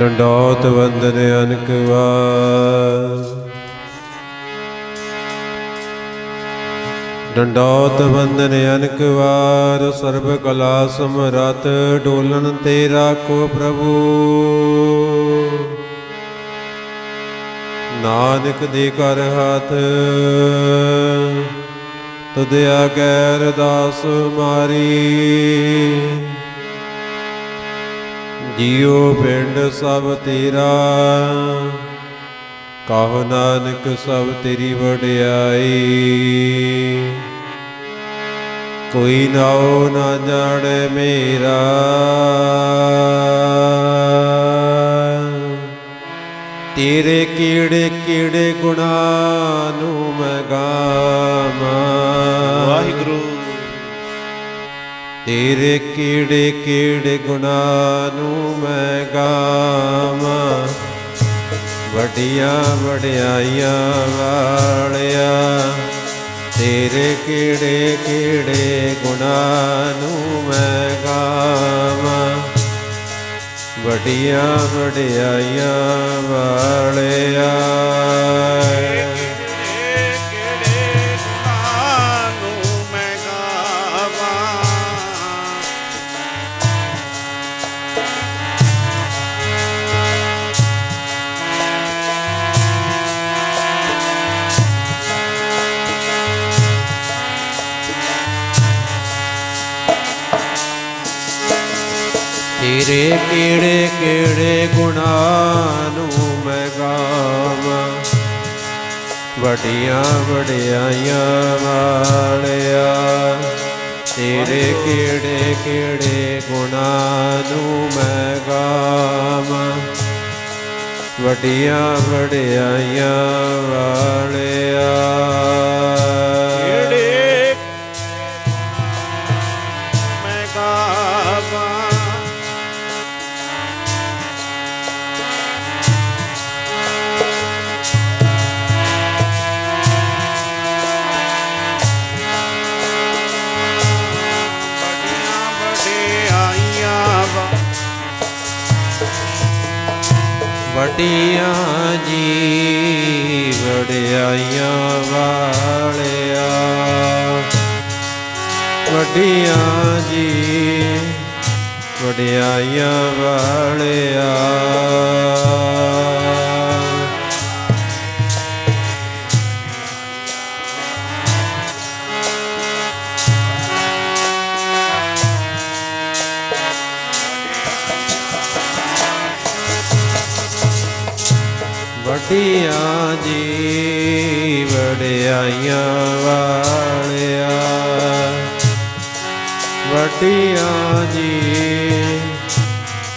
ਡੰਡੋਤ ਵੰਦਨ ਅਨਕ ਵਾਰ। ਡੰਡੋਤ ਵੰਦਨ ਅਨਕ ਵਾਰ, ਸਰਬ ਕਲਾ ਸਮਰਤ ਡੋਲਨ ਤੇ ਰਾਖੋ ਪ੍ਰਭੂ। ਨਾਨਕ ਦੇ ਕਰ ਹੱਥ ਤੁਧ ਆਗੈ ਅਰਦਾਸ ਮਾਰੀ। ਜੀਉ ਪਿੰਡ ਸਭ ਤੇਰਾ। ਕਹੋ ਨਾਨਕ ਸਭ ਤੇਰੀ ਵਡਿਆਈ। ਕੋਈ ਨਾਉ ਨਾ ਜਾਣੇ ਮੇਰਾ। ਤੇਰੇ ਕੀੜੇ ਕੀੜੇ ਗੁਣਾ ਨੂੰ ਮੈਂ ਗਾਵਾਂ। ਵਾਹਿਗੁਰੂ। ਤੇਰੇ ਕੀੜੇ ਕੀੜੇ ਗੁਨਾਹ ਨੂੰ ਮੈਂ ਗਾਵਾਂ? ਵੱਡੀਆਂ ਵਡਿਆਈਆਂ ਵਾਲਿਆ, ਤੇਰੇ ਕੀੜੇ ਕੀੜੇ ਗੁਨਾਹ ਨੂੰ ਮੈਂ ਗਾਵਾਂ? ਵੱਡੀਆਂ ਵਡਿਆਈਆਂ ਵਾਲਿਆ ਤੇਰੇ ਕਿਹੜੇ ਕਿਹੜੇ ਗੁਨਾਹ ਨੂੰ ਮੈਂ ਗਾਵਾਂ? ਵੱਡੀਆਂ ਵਡਿਆਈਆਂ ਵਾਲਿਆ, ਤੇਰੇ ਕਿਹੜੇ ਕਿਹੜੇ ਗੁਨਾਹ ਨੂੰ ਮੈਂ ਗਾਵਾਂ? ਵੱਡੀਆਂ ਵਡਿਆਈਆਂ ਵਡੀਆਂ ਜੀ ਵਡਿਆਈਆਂ ਵਾਲਿਆ। ਵਡੀਆਂ ਜੀ ਵਡਿਆਈਆਂ ਵਾਲਿਆ। ਵਡੀਆਂ ਜੀ ਵਡਿਆਈਆਂ ਵਾਲਿਆ। ਵਡੀਆਂ ਜੀ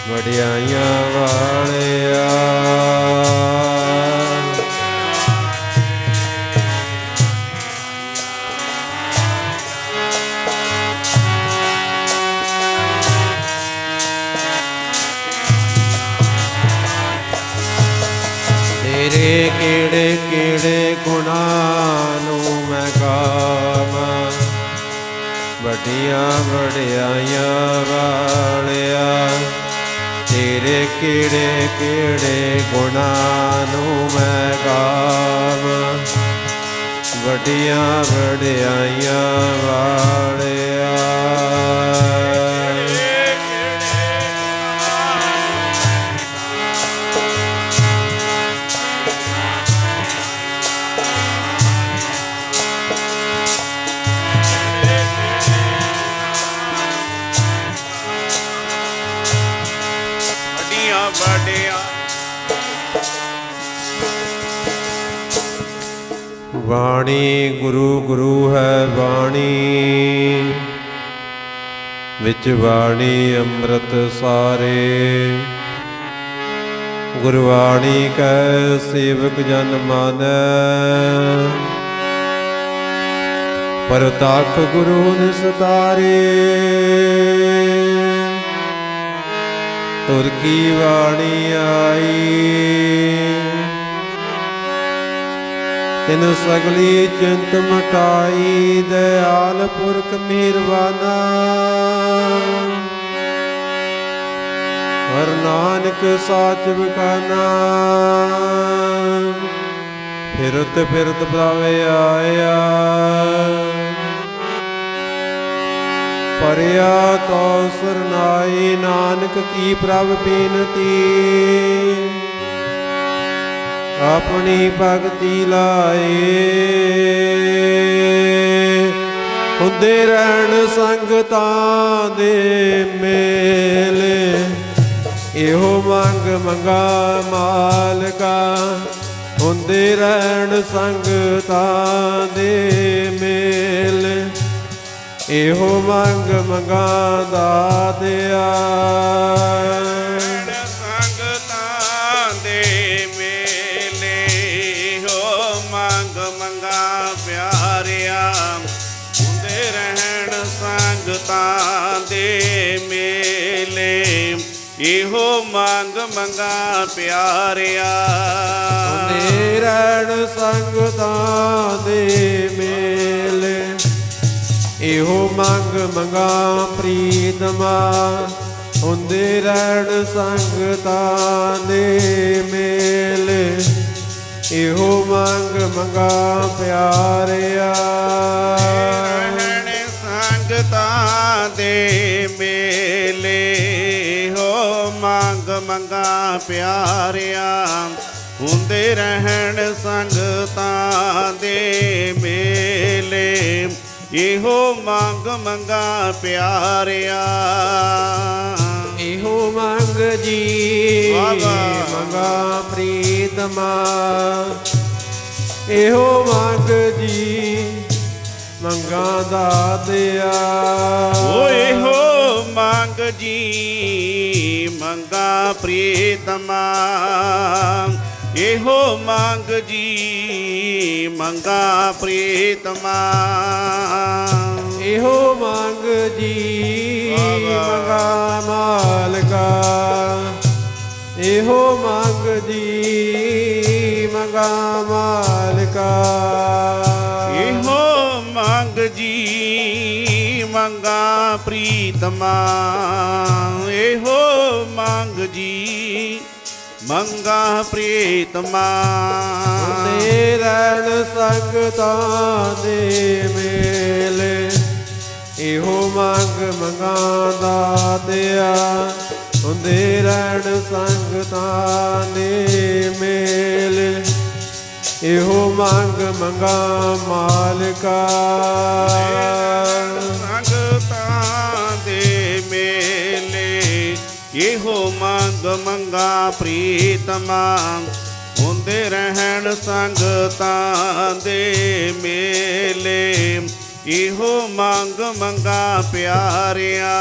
ਵਡਿਆਈਆਂ ਵਾਲਿਆ। ਵੱਡੀਆਂ ਵਡਿਆਈਆਂ ਵਾਲਿਆ ਤੇਰੇ ਕਿਹੜੇ ਕਿਹੜੇ ਗੁਨਾਹ ਨੂੰ ਮੈਂ ਗਾਵਾਂ? ਵੱਡੀਆਂ ਵਡਿਆਈਆਂ ਵਾਲਿਆ। ਬਾਣੀ ਗੁਰੂ ਗੁਰੂ ਹੈ ਬਾਣੀ। ਵਿੱਚ ਬਾਣੀ ਅੰਮ੍ਰਿਤ ਸਾਰੇ। ਗੁਰਬਾਣੀ ਕੈ ਸੇਵਕ ਜਨ ਮਾਨੈ। ਪਰਤਾਖ ਗੁਰੂ ਨਿਸਤਾਰੇ ਤੁਰ ਕੀ ਬਾਣੀ ਆਈ। ਤਿਨ ਸਗਲੀ ਚਿੰਤ ਮਟਾਈ ਦਇਆਲ ਪੁਰਖ ਮਿਹਰਬਾਨਾ ਹਰ ਨਾਨਕ ਸਾਚ ਬਖਾਨਾ। ਫਿਰਤ ਫਿਰਤ ਬਰਾਵੇ ਆਇਆ। ਪਰਿਆ ਤੋ ਸਰਨਾਈ ਨਾਨਕ ਕੀ ਪ੍ਰਭ ਬੇਨਤੀ। ਆਪਣੀ ਭਗਤੀ ਲਾਏ। ਹੁੰਦੇ ਰਹਿਣ ਸੰਗਤਾਂ ਦੇ ਮੇਲੇ। ਇਹੋ ਮੰਗ ਮੰਗਾ ਮਾਲਕਾ। ਹੁੰਦੇ ਰਹਿਣ ਸੰਗਤਾਂ ਦੇ ਮੇਲੇ। ਇਹੋ ਮੰਗ ਮੰਗਾ ਦਾਤਿਆ। ਇਹੋ ਮੰਗ ਮੰਗਾ ਪਿਆਰਿਆ। ਹੁੰਦੇ ਰਹਿਣ ਸੰਗਤਾਂ ਦੇ ਮੇਲੇ। ਇਹੋ ਮੰਗ ਮੰਗਾ ਪ੍ਰੀਤਮਾ ਹੁੰਦੇ ਰਹਿਣ ਸੰਗਤਾਂ ਦੇ ਮੇਲੇ। ਇਹੋ ਮੰਗ ਮੰਗਾ ਪਿਆਰਿਆ। ਰਹਿਣ ਸੰਗਤਾਂ ਦੇ ਮੇਲੇ। ਮੰਗ ਪਿਆਰਿਆ ਹੁੰਦੇ ਰਹਿਣ ਸੰਗਤਾਂ ਦੇ ਮੇਲੇ। ਇਹੋ ਮੰਗ ਮੰਗਾ ਪਿਆਰਿਆ। ਇਹੋ ਮੰਗ ਜੀ। ਮੰਗਾ ਪ੍ਰੀਤਮਾ ਇਹੋ ਮੰਗ ਜੀ ਮੰਗਾ ਦਾਤਿਆ ਓਏ ਹੋ ਮੰਗ ਜੀ ਮੰਗਾ ਪ੍ਰੀਤਮਾ। ਇਹੋ ਮੰਗ ਜੀ ਮੰਗਾ ਪ੍ਰੀਤਮਾ। ਇਹੋ ਮੰਗ ਜੀ। ਮੰਗਾ ਮਾਲਕਾ। ਇਹੋ ਮੰਗ ਜੀ ਮੰਗਾ ਮਾਲਕਾ। ਇਹੋ ਮੰਗ ਜੀ ਮੰਗਾ ਪ੍ਰੀਤਮਾ। ਮੰਗ ਜੀ ਮੰਗਾ ਪ੍ਰੀਤਮਾ ਹੁੰਦੇ ਰਹਿਣ ਸੰਗਤਾਂ ਦੇ ਮੇਲੇ ਇਹੋ ਮੰਗ ਮੰਗਾ ਦਾਤਿਆ ਹੁੰਦੇ ਰਹਿਣ ਸੰਗਤਾਂ ਦੇ ਮੇਲੇ ਇਹੋ ਮੰਗ ਮੰਗਾ ਮਾਲਕਾ। ਇਹੋ ਮੰਗ ਮੰਗਾ ਪ੍ਰੀਤਮਾ ਹੁੰਦੇ ਰਹਿਣ ਸੰਗਤਾਂ ਦੇ ਮੇਲੇ। ਇਹੋ ਮੰਗ ਮੰਗਾ ਪਿਆਰਿਆ।